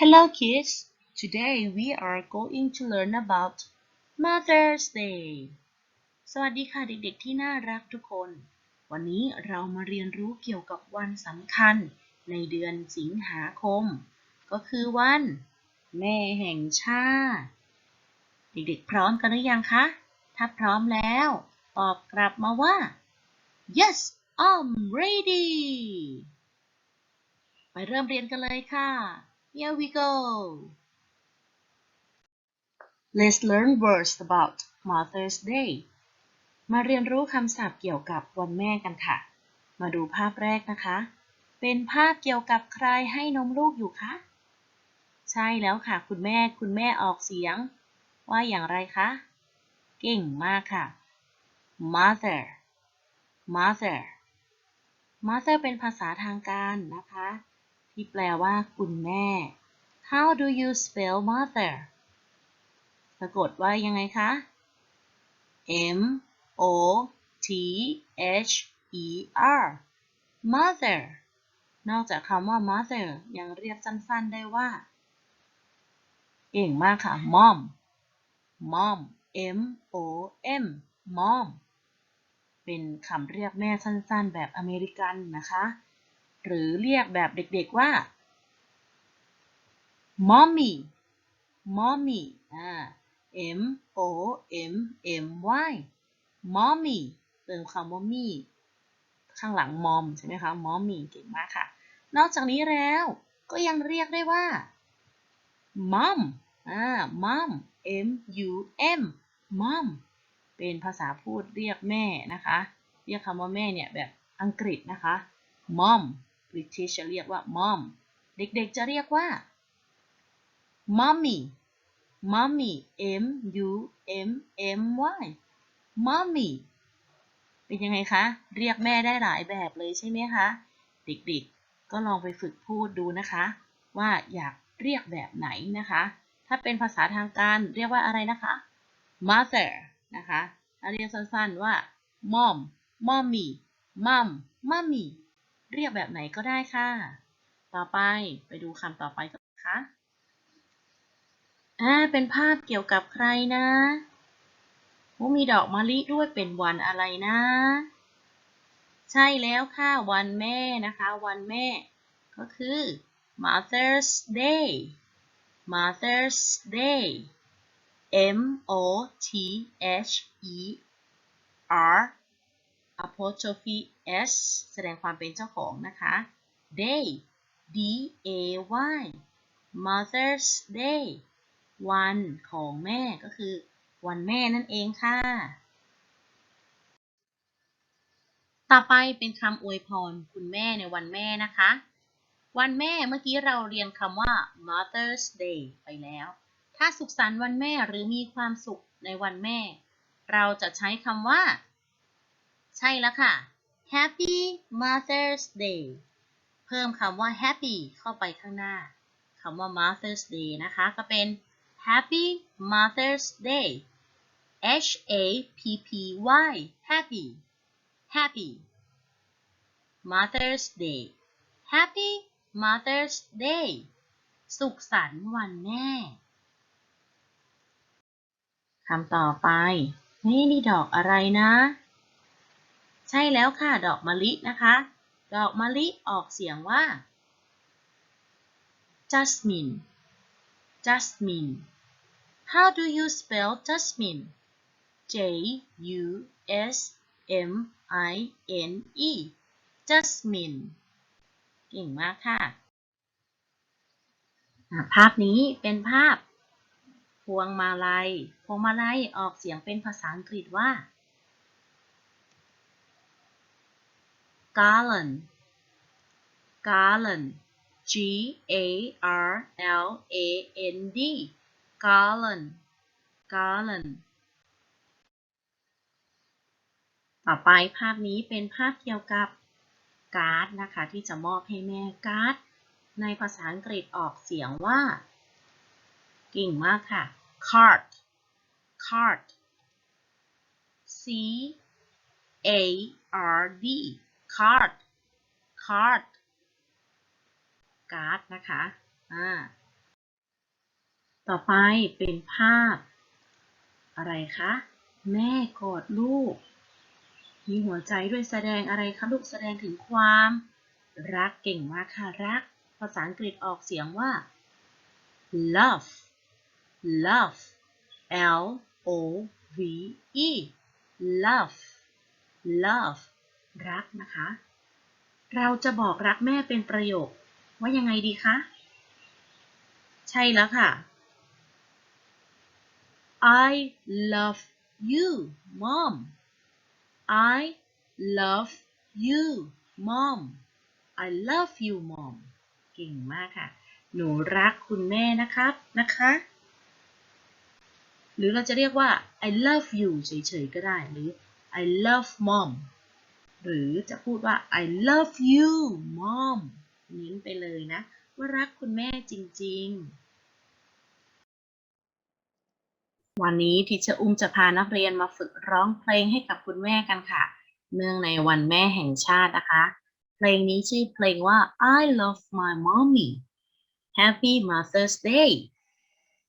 Hello kids! Today we are going to learn about Mother's Day. สวัสดีค่ะเด็กๆที่น่ารักทุกคน วันนี้เรามาเรียนรู้เกี่ยวกับวันสำคัญในเดือนสิงหาคม ก็คือวัน แม่แห่งชาติ เด็กๆพร้อมกันหรือยังคะ ถ้าพร้อมแล้ว ตอบกลับมาว่า yes I'm ready ไปเริ่มเรียนกันเลยค่ะ Here we go. Let's learn words about Mother's Day. มาเรียนรู้คำศัพท์เกี่ยวกับวันแม่กันค่ะ มาดูภาพแรกนะคะ เป็นภาพเกี่ยวกับใครให้นมลูกอยู่คะ ใช่แล้วค่ะ คุณแม่ คุณแม่ออกเสียง ว่าอย่างไรคะ เก่งมากค่ะ mother mother mother เป็นภาษาทางการนะคะ ที่แปลว่าคุณแม่ How do you spell mother สะกดว่ายังไงคะ M O T H E R mother นอกจากคำว่า mother ยังเรียกสั้นๆได้ว่า เก่งมากค่ะ mom mom M O M mom เป็นคำเรียกแม่สั้นๆ แบบอเมริกันนะคะ หรือเรียกแบบเด็กๆว่า mommy mommy อ่า m o m m y mommy เติมคำว่า me ข้างหลัง mom ใช่ไหมคะ mommy เก่งมากค่ะ นอกจากนี้แล้วก็ยังเรียกได้ว่า mom อ่า mom m u m mom เป็นภาษาพูดเรียกแม่นะคะ เรียกคำว่าแม่เนี่ยแบบอังกฤษนะคะ mom British จะเรียกว่า mom เด็กๆจะเรียกว่า mommy mommy m u m m y mommy เป็นยังไงคะ เรียกแม่ได้หลายแบบเลยใช่ไหมคะ เด็กๆ ก็ลองไปฝึกพูดดูนะคะ ว่าอยากเรียกแบบไหนนะคะ ถ้าเป็นภาษาทางการเรียกว่าอะไรนะคะ mother นะคะเรียกสั้นๆว่า mom mommy mom mommy เรียกแบบไหนก็ได้ค่ะ ต่อไปไปดูคำต่อไปกันนะคะอ่าเป็นภาพเกี่ยวกับใครนะโอ้มีดอกมะลิด้วยเป็นวันอะไรนะ ใช่แล้วค่ะวันแม่นะคะ วันแม่ ก็คือ Mother's Day Mother's Day M O T H E R apostrophe s แสดงความเป็นเจ้าของนะคะ day d a y mother's day วันของแม่ก็คือ วันแม่นั่นเองค่ะ ต่อไปเป็นคำอวยพรคุณแม่ในวันแม่นะคะ วันแม่เมื่อกี้เราเรียนคำว่า mother's day ไปแล้ว ถ้าสุขสันต์วันแม่หรือมีความสุขในวันแม่ เราจะใช้คำว่า ใช่แล้วค่ะ Happy Mother's Day เพิ่มคำว่า Happy เข้าไปข้างหน้าคำว่า Mother's Day นะคะ ก็เป็น Happy Mother's Day H A P P Y Happy Happy Mother's Day Happy Mother's Day สุขสันต์วันแม่คำต่อไป นี่นี่ดอกอะไรนะ ใช่แล้วค่ะ ดอกมะลินะคะ ดอกมะลิออกเสียงว่า jasmine jasmine how do you spell jasmine J U S M I N E jasmine เก่งมากค่ะภาพนี้เป็นภาพพวงมาลัย พวงมาลัยออกเสียงเป็นภาษาอังกฤษว่า garland garland G A R L A N D garland garland ต่อไปภาพนี้เป็นภาพเกี่ยวกับการ์ดนะคะที่จะมอบให้แม่การ์ดในภาษาอังกฤษออกเสียงว่าเก่งมากค่ะ card card C A R D card card การ์ดนะคะ อ่า ต่อไปเป็นภาพ อะไรคะ แม่กอดลูก มีหัวใจด้วยแสดงอะไรคะลูกแสดงถึงความ รักเก่งมากค่ะรัก ภาษาอังกฤษออกเสียงว่า love love L O V E love love รักนะคะ เราจะบอกรักแม่เป็นประโยคว่ายังไงดีคะ ใช่แล้วค่ะ I love you mom I love you mom I love you mom เก่งมากค่ะ หนูรักคุณแม่นะครับนะคะ หรือเราจะเรียกว่า I love you เฉยๆก็ได้หรือ I love mom หรือจะพูดว่า I love you mom นิ้นไปเลยนะ ว่ารักคุณแม่จริง ๆ วันนี้ทิเชอร์อุ้มจะพานักเรียนมาฝึกร้องเพลงให้กับคุณแม่กันค่ะ เนื่องในวันแม่แห่งชาตินะคะ เพลงนี้ชื่อเพลงว่า I love my mommy Happy Mother's Day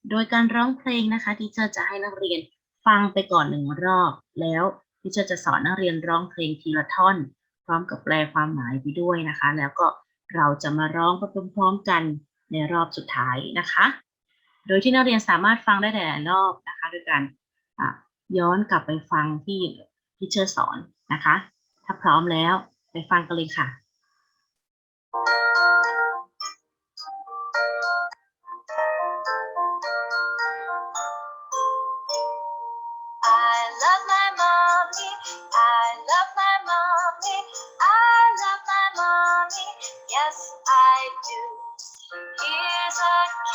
โดยการร้องเพลงนะคะที่เชอร์จะให้นักเรียนฟังไปก่อนหนึ่งรอบแล้ว ที่เชจะสอนนักเรียนร้องเพลงทีละท่อน พร้อมกับแปลความหมายไปด้วยนะคะ แล้วก็เราจะมาร้องไปพร้อมๆกันในรอบสุดท้ายนะคะ โดยที่นักเรียนสามารถฟังได้หลายๆรอบนะคะโดยการย้อนกลับไปฟังที่ที่เชอร์สอนนะคะ ถ้าพร้อมแล้วไปฟังกันเลยค่ะ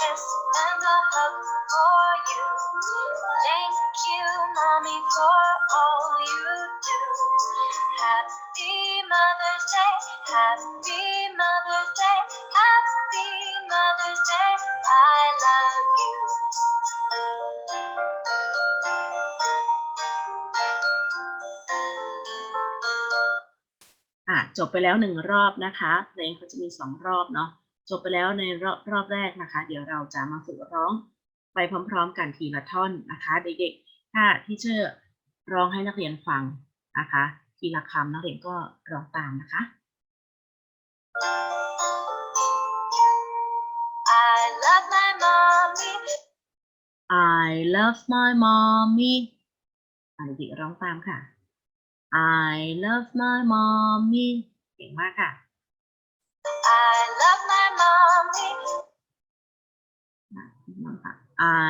a kiss and a hug for you. Thank you, mommy, for all you do. Happy Mother's Day. Happy Mother's Day. Happy Mother's Day. I love you. อะจบไปแล้วหนึ่งรอบนะคะเพลงเขาจะมีสองรอบเนาะ จบไปแล้วในรอบรอบแรกนะคะ เดี๋ยวเราจะมาฝึกร้องไปพร้อมๆ กันทีละท่อนนะคะ เด็กๆ ถ้าที่เชอร์ร้องให้นักเรียนฟังนะคะ ทีละคำนักเรียนก็ร้องตามนะคะ I love my mommy. I love my mommy อะเด็กๆร้องตามค่ะ I love my mommy เก่งมากค่ะ I love my mommy. น้องค่ะ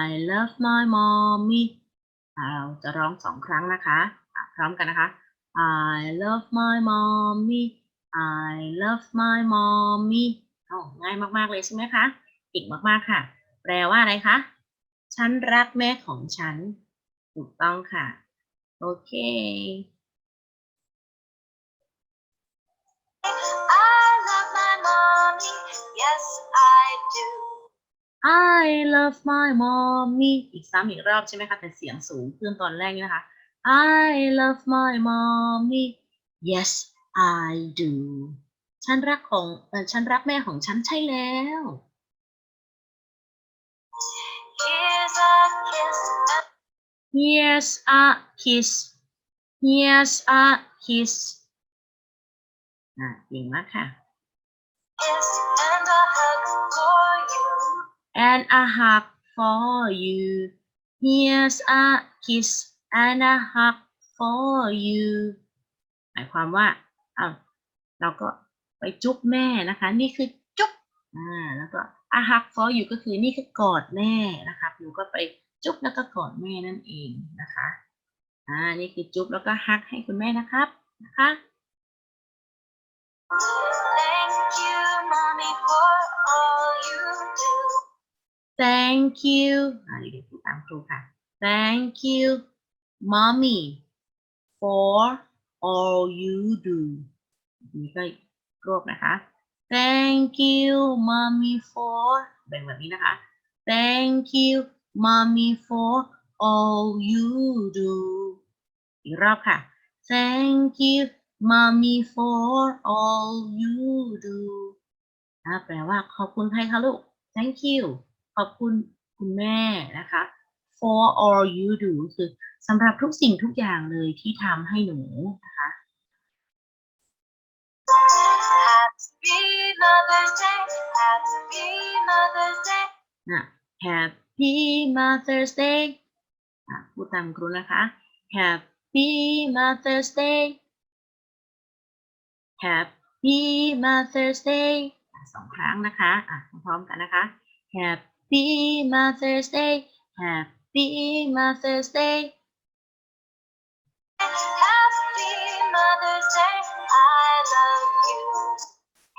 I love my mommy เราจะร้องสองครั้งนะคะอะพร้อมกันนะคะ I love my mommy I love my mommy เอาง่ายมาก ๆ เลยใช่ไหมคะเก่งมาก ๆ ค่ะ แปลว่าอะไรคะ ฉันรักแม่ของฉัน ถูกต้องค่ะ โอเค I do. I love my mommy อีกซ้ำอีกรอบใช่ไหมคะ แต่เสียงสูงขึ้นตอนแรกนี่นะคะ I love my mommy Yes I do ฉันรักของเออฉันรักแม่ของฉันใช่แล้ว Here's a kiss and Here's a kiss Here's a kiss อะเก่งมากค่ะ kiss and a hug for you. And a hug for you. Here's a kiss and a hug for you หมายความว่าเอาเราก็ไปจุ๊บแม่นะคะ นี่คือจุ๊บอ่าแล้วก็ a hug for you ก็คือนี่คือกอดแม่นะคะหนูก็ไปจุ๊บแล้วก็กอดแม่นั่นเองนะคะอ่านี่คือจุ๊บแล้วก็ฮักให้คุณแม่นะครับนะคะ Thank you อ่เด็กๆพูดตามครูค่ะ Thank you mommy for all you do นี่ก็รวบนะคะ Thank you mommy for แบ่งแบบนี้นะคะ Thank you mommy for all you do อีกรอบค่ะ Thank you mommy for all you do แปลว่าขอบคุณใครคะลูก Thank you ขอบคุณคุณแม่นะคะ for all you do คือสำหรับทุกสิ่งทุกอย่างเลยที่ทำให้หนูนะคะ Happy Mother's Day, Happy Mother's Day. นะ Happy Mother's Day อะพูดตามครูนะคะ Happy Mother's Day Happy Mother's Day อะสองครั้งนะคะ อะพร้อมๆกันนะคะ Happy Mother's Day Happy Mother's Day Happy Mother's Day, I love you.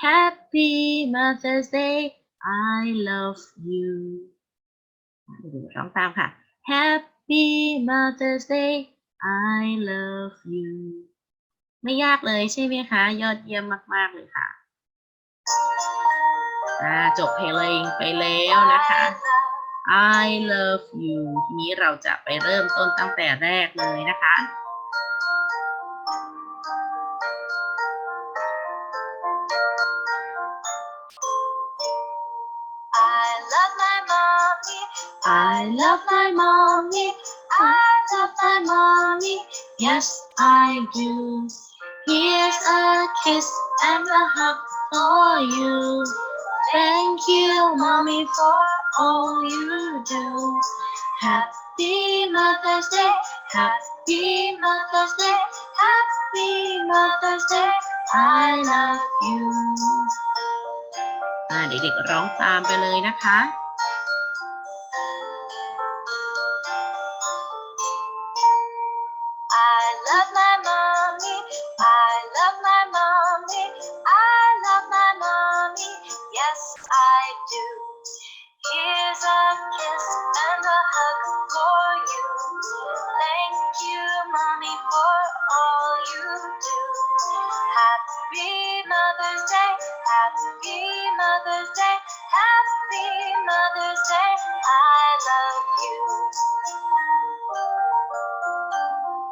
Happy Mother's Day I love you อะเดี๋ยวๆร้องตามค่ะ Happy Mother's Day I love you ไม่ยากเลยใช่ไหมคะ ยอดเยี่ยมมาก ๆ เลยค่ะ อ่าจบเพลงไปแล้วนะคะ I love you ทีนี้เราจะไปเริ่มต้นตั้งแต่แรกเลยนะคะ I love my mommy. I love my mommy I love my mommy. Yes, I do. Here's a kiss and a hug for you. Thank you, mommy, for all you do. Happy Mother's Day, Happy Mother's Day, Happy Mother's Day. I love you. อ่าเด็กๆร้องตามไปเลยนะคะ do. Happy Mother's Day. Happy Mother's Day. Happy Mother's Day. I love you.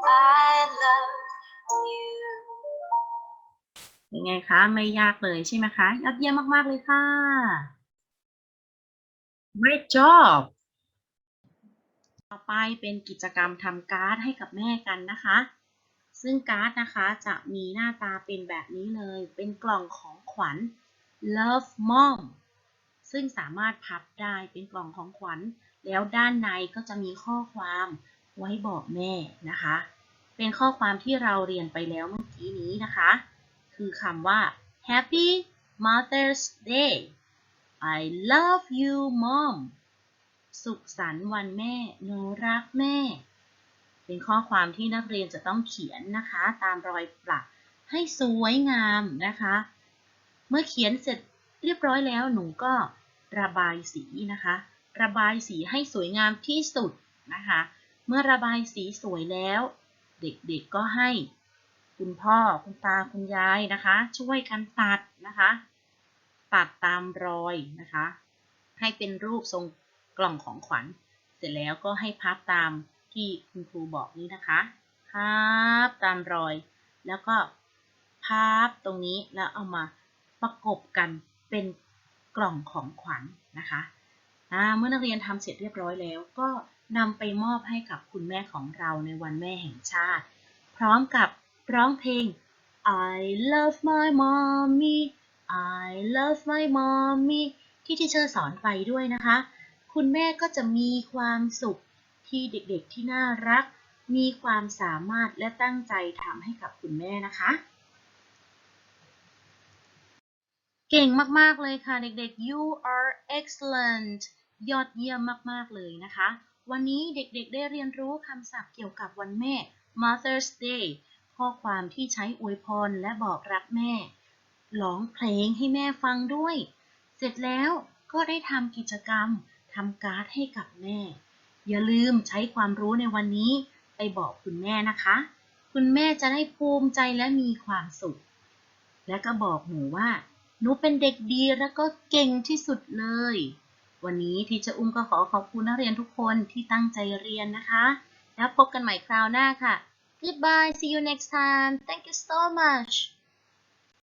I love you. ยังไงคะ ไม่ยากเลยใช่ไหมคะ ยอดเยี่ยมมาก ๆ เลยค่ะ Great job ต่อไปเป็นกิจกรรมทำการ์ดให้กับแม่กันนะคะ ซึ่งการ์ดนะคะจะมีหน้าตาเป็นแบบนี้เลย เป็นกล่องของขวัญ Love Mom ซึ่งสามารถพับได้เป็นกล่องของขวัญ แล้วด้านในก็จะมีข้อความไว้บอกแม่นะคะ เป็นข้อความที่เราเรียนไปแล้วเมื่อกี้นี้นะคะ คือคำว่า Happy Mother's Day I love you mom สุขสันต์วันแม่ หนูรักแม่ เป็นข้อความที่นักเรียนจะต้องเขียนนะคะ ตามรอยปลักให้สวยงามนะคะ เมื่อเขียนเสร็จเรียบร้อยแล้วหนูก็ระบายสีนะคะ ระบายสีให้สวยงามที่สุดนะคะ เมื่อระบายสีสวยแล้ว เด็กๆก็ให้คุณพ่อคุณตาคุณยายนะคะ ช่วยกันตัดนะคะ ตัดตามรอยนะคะ ให้เป็นรูปทรงกล่องของขวัญ เสร็จแล้วก็ให้พับตาม ที่คุณครูบอกนี้นะคะพับตามรอย แล้วก็พับตรงนี้แล้วเอามาประกบกันเป็นกล่องของขวัญนะคะเมื่อนักเรียนทำเสร็จเรียบร้อยแล้ว ก็นำไปมอบให้กับคุณแม่ของเราในวันแม่แห่งชาติ พร้อมกับร้องเพลง I love my mommy I love my mommy ที่ที่เชอร์สอนไปด้วยนะคะ คุณแม่ก็จะมีความสุข ที่เด็กๆที่น่ารัก มีความสามารถและตั้งใจทำให้กับคุณแม่นะคะ เก่งมากๆเลยค่ะเด็กๆ you are excellent ยอดเยี่ยมมากๆเลยนะคะ วันนี้เด็กๆได้เรียนรู้คำศัพท์เกี่ยวกับวันแม่ Mother's Day ข้อความที่ใช้อวยพรและบอกรักแม่ร้องเพลงให้แม่ฟังด้วย เสร็จแล้วก็ได้ทำกิจกรรมทำการ์ดให้กับแม่ อย่าลืมใช้ความรู้ในวันนี้ไปบอกคุณแม่นะคะ คุณแม่จะได้ภูมิใจและมีความสุข และก็บอกหนูว่า หนูเป็นเด็กดีแล้วก็เก่งที่สุดเลย วันนี้ทีเจอุ้มก็ขอขอบคุณนักเรียนทุกคนที่ตั้งใจเรียนนะคะ แล้วพบกันใหม่คราวหน้าค่ะ Goodbye see you next time thank you so much